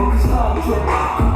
Çok sağ ol.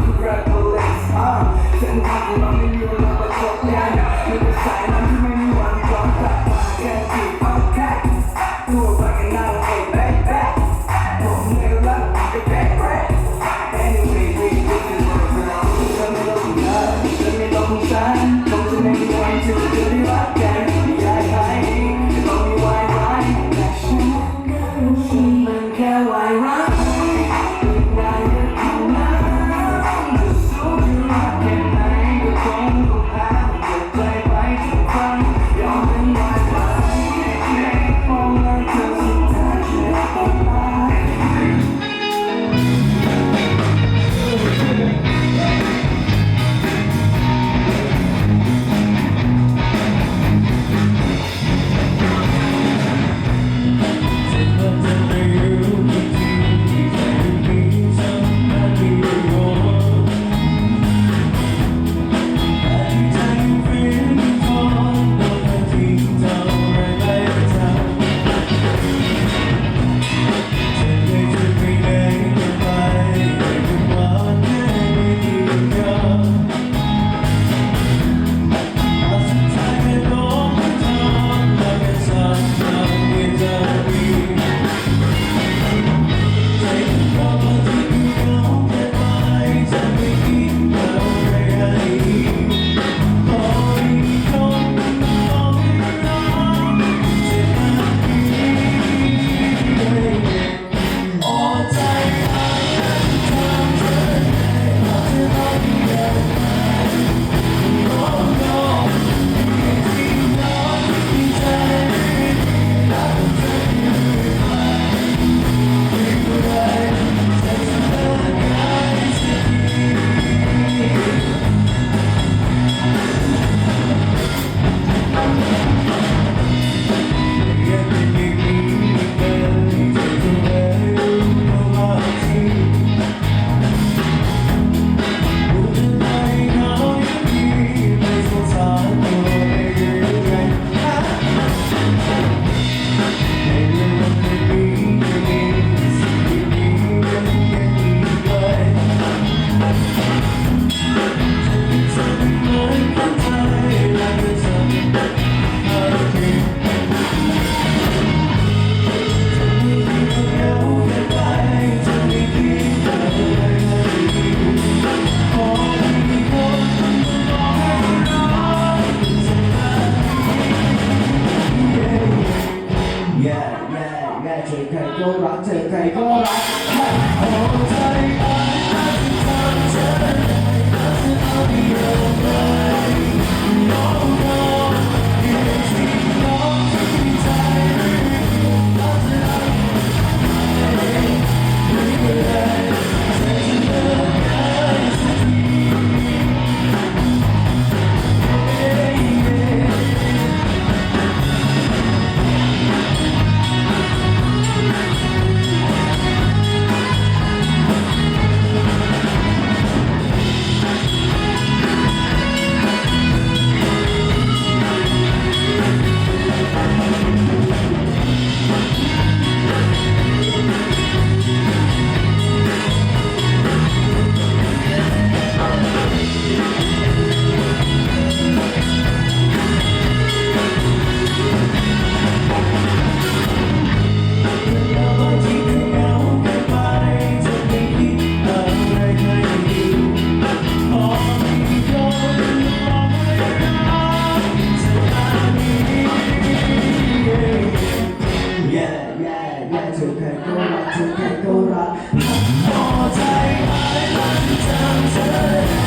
เธอใครก็รักเธอใครก็รัก เธแพ้ก็รักเธแพ้ก็รักหักพอใจหายหลังจากเธอ